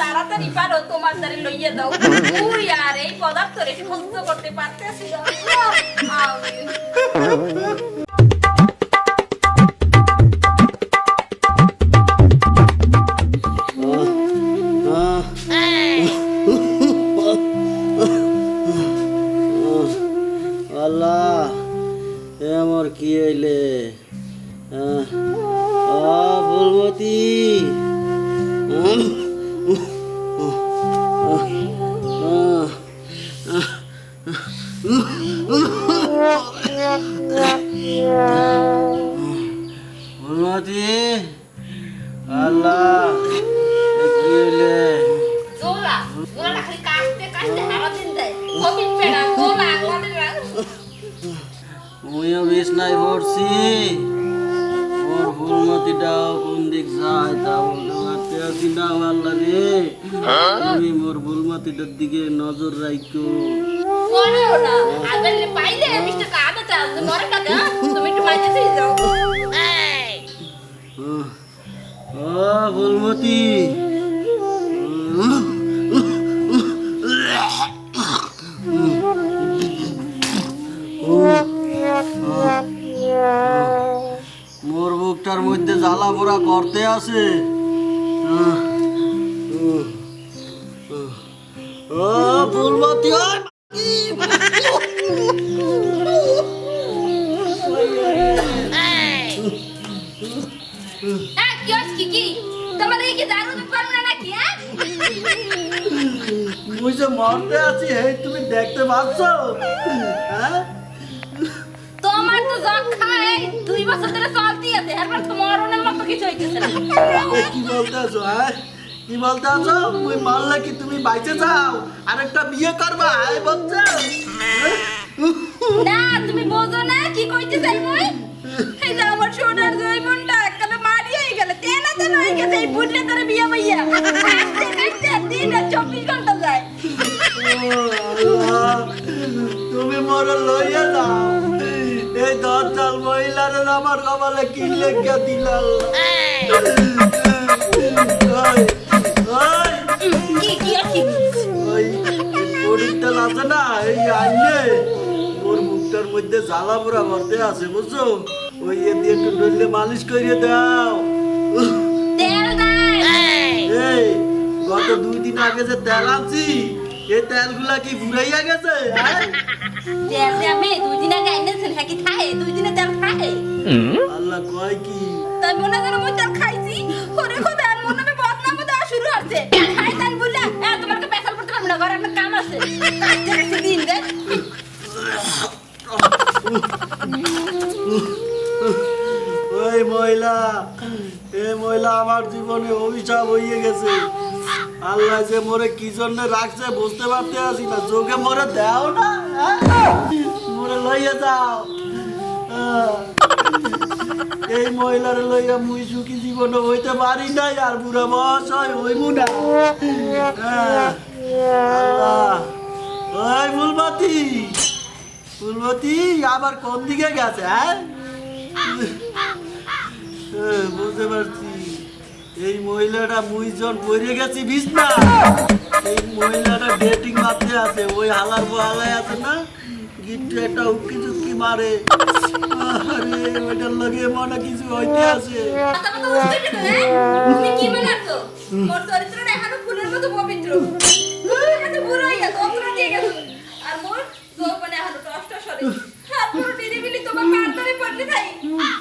তাড়াতাড়ি পারো তোমার দ্বারে লইয়া দাও। আর এই পদার্থ রে সহ্য করতে পারতেছি। মুইও নাই পড়ছি। ওর ফুলমতিটাও কোন দিক যায় তা বলতে পারতে আছি না আল্লাহ রে তুমি মোর ফুলমতিটার দিকে নজর রাখো পাইলে মিস্টার কাটা চাল মরে তুমি একটু মাইতে দিয়ে যাও। যে মরতে আছি তুমি দেখতে পাচ্ছ হ্যাঁ দুই বছর ধরে চলতেই আছে এরপর তো মরণের মতো কিছু হইতেছে না। কি বলতে আছো হ্যাঁ? কি আছো মুই কি তুমি বাইচে যাও? আরেকটা বিয়ে করবা এই বলছো না তুমি বোঝো না কি কইতে চাই মই? এই যে আমার ছোটার জৈবনটা একবারে মারিয়ে গেল তেনা তেনা হয়ে গেছে এই বিয়ে মাইয়া দিন আর চব্বিশ ঘণ্টা আমার কপালে কি লেখা দিল আছে না এই আইনে। ওর মুখটার মধ্যে জ্বালা পোড়া ভরতে আছে বুঝছ? ওই এ দিয়ে একটু ডললে মালিশ করিয়ে দাও। এই গত দুই দিন আগে যে তেল আনছি এই তেলগুলা কি গেছে? হ্যাঁ? দুই দিন আগে আইনেছেন হ্যাঁ কি খায়? দুই দিনে তেল খায়? আল্লাহ কয় কি? তাই মনে করো মই তেল খাইছি। ওরে খোদা আর মনে হবে বদনাম দেওয়া শুরু হচ্ছে। খাই বললা হ্যাঁ তোমাকে পেশাল করতে পারব না ঘরে একটা কাম আছে। কাটতে দিন রে। ওই মহিলা এই মহিলা আমার জীবনে অভিশাপ হয়ে গেছে। আল্লাহ যে মোরে কি জন্য রাখছে বুঝতে পারতে আসি না। চোখে মোরে দাও না হ্যাঁ? মোরে লইয়া যাও। এই মহিলার লইয়া মুই সুখী জীবন হইতে পারি নাই আর বুড়া বয়স হয় হইমু না। ওই ফুলমতি ফুলমতি আবার কোন দিকে গেছে হ্যাঁ? বুঝতে পারছি। এই মহিলাটা মুইজন পড়ে গেছি বিছনা এই মহিলাটা ডেটিং মারতে আছে, ওই হালার বহালায় আছে না? গিট্টু একটা উকি মারে। আরে মনে কিছু হইতে আছে। দিতে হ্যাঁ? তুমি কি মোর এখনও ফুলের মতো পবিত্র তুমি কাছে বুড়ো হইয়া তোমরা দিয়ে গেছো আর মোর যৌবনে এখনও টষ্ট সরে আর পুরো নিরিবিলি তোমার পার ধরে পড়তে থাই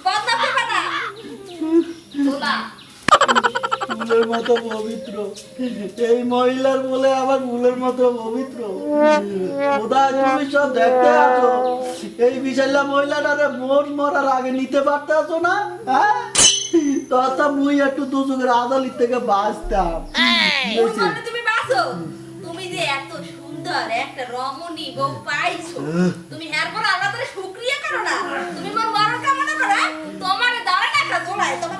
বদনাম করবা না তোলা ফুলের মতো পবিত্র। এই মহিলার বলে আবার ফুলের মতো পবিত্র। তুমি সব দেখতে আছো। এই বিশাল্লা মহিলাটারে মোর মরার আগে নিতে পারতে আছো না? হ্যাঁ? তথা মুই একটু আদালির থেকে বাঁচতাম। তুমি বাঁচো। তুমি যে এত সুন্দর একটা রমণী বউ পাইছো। তুমি এরপর আল্লাহ তাআলা শুকরিয়া করো না। তুমি মোর মরণ কামনা করো হ্যাঁ? তোমার দাঁড়া না চলায় তোমার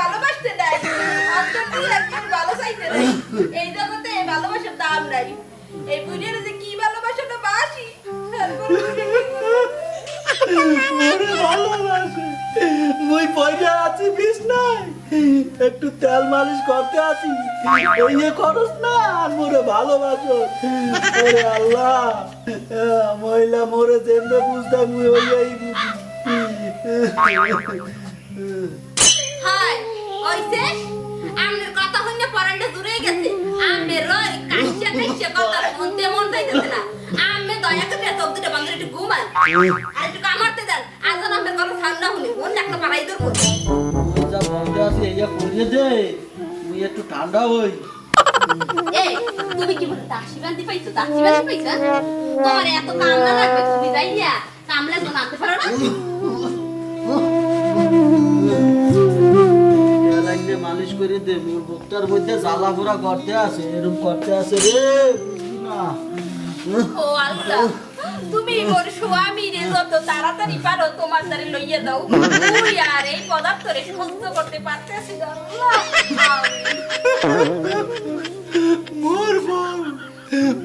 ভালোবাসতে দেয় ভালো চাইতে এই জগতে ভালোবাসার দাম নাই। এই বুড়ির পয়সা আছি, বিষ নাই। একটু তেল মালিশ করতে আছি। যে খরচ না, আর মোরে ভালোবাসো। ওরে আল্লাহ মহিলা মোরে যেমনে বুঝতে মুই ওই বুঝি। হাই ওইছে আমনের কথা হইনে পরান্ডে দূরে গেছে। আমনে রই কাশিয়া কাশিয়া কথা মনতে মন যাইতেছে না। আমনে দয়া করে বন্ধ একটু আর একটু দেন আজ আমনের কথা ঠান্ডা হলে মন একটা ধরবো ওই যা বলতে আছি এই যা করিয়ে দে মুই একটু ঠান্ডা হই মালিশ করে দে মোর বুকটার মধ্যে জ্বালা পোড়া করতে আছে এরকম করতে আছে রে না ও আল্লাহ তুমি মোর স্বামী রে যত তাড়াতাড়ি পারো তোমার দ্বারে লইয়া দাও। তুই আর এই পদার্থ রে সহ্য করতে পারতেছি না মোর বল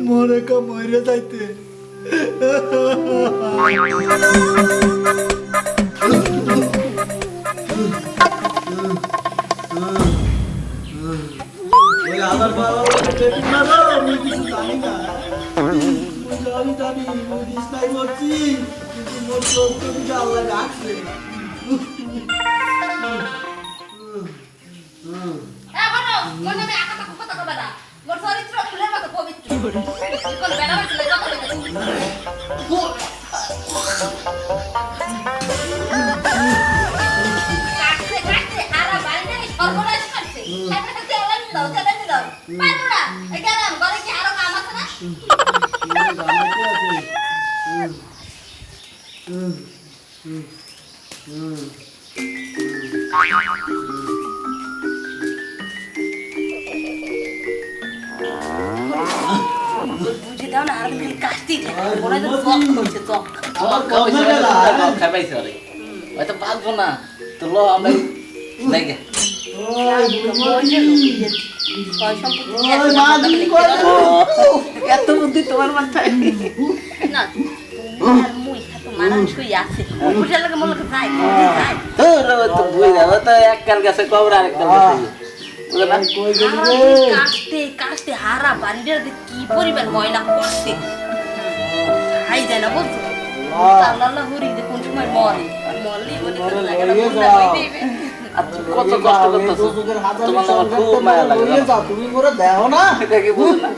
মোরে কা মরে যাইতে। ওই আদার বাবা না আমি কিছু জানি না। মুই জানি দিশলাই করছি কিন্তু মোর চোখ তো দিকে আল্লাহ রাখছে এ বলো, মোর নামে হয়তো পারব না। তো লো আমরা যাই গে। ওই বুড়ি। কয় সম্পত্তি ওই আছে, মা তোমার দিদি কাছে এত বুদ্ধি তোমার মাথায়। না লাগে মনে লাগে তো বুঝ এক কাল গেছে কবর আর কাশতে কাশতে হারা বাড়িটার কি পরিমাণ ময়লা করছে খাই যায় না বলছো আল্লাহ। হরি কোন সময় মরে। মরলি কত কষ্ট করতেছো? তোমার আমার খুব মায়া লাগে তুমি করে না। এটা কি বুঝো না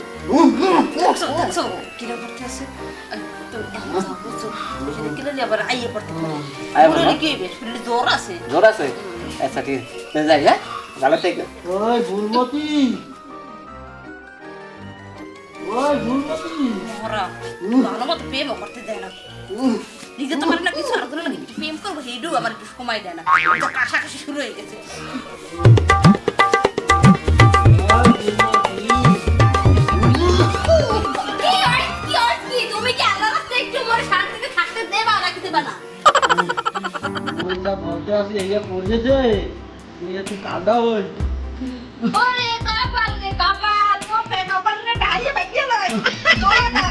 আচ্ছা ঠিক আছে যাই হ্যাঁ? ভালো থেকে। ওই ভুলমতি ওই ভুলমতি মরা ভালো মতো প্রেমও করতে দেয় না। নিজে তো পারে না কিছু আর একটু প্রেম করব সেইটাও আমার একটু সময় দেয় না। কাশাকাশি শুরু হয়ে গেছে। না? বলতে আসি এই করছে তুই একটু হই ওরে কপাল রে কপাল, মোটে কপাল রে ঢাইয়ে বাইয়ে লয়। না,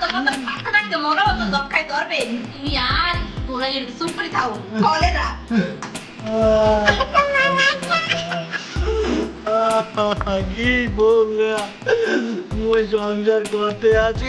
তো মাথা থাকতে মনে হতো দরকার ধরবে। তুমি আর তোরা করে থাও। বলে না। কি বললা মুই সংসার করতে আছি